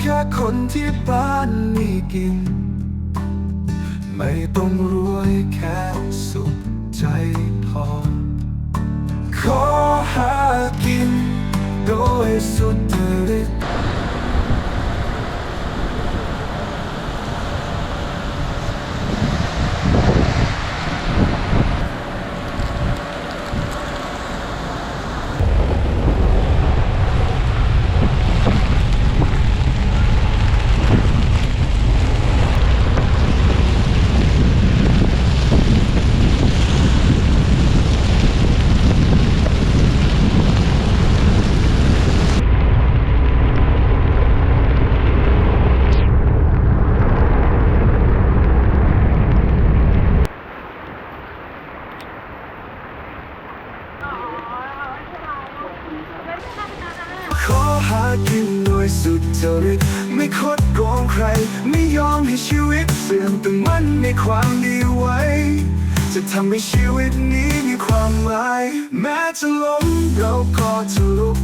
แค่คนที่บ้านมีกิน ไม่ต้องรวยแค่สุขใจพอ ขอหากินโดยสุดฤทธิ์ ขอหากินโดยสุจริตไม่คดโกงใคร ไม่ยอมให้ชีวิตเสื่อมแต่มันในความดีไว้ จะทำให้ชีวิตนี้มีความหมาย แม้จะล้มเราก็จะลุก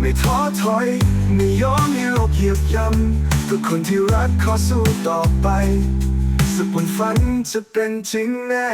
ไม่ท้อถอย ไม่ยอมให้โลกเหยียบย่ำทุกคนที่รักขอสู้ต่อไป สักวันฝันจะเป็นจริงแน่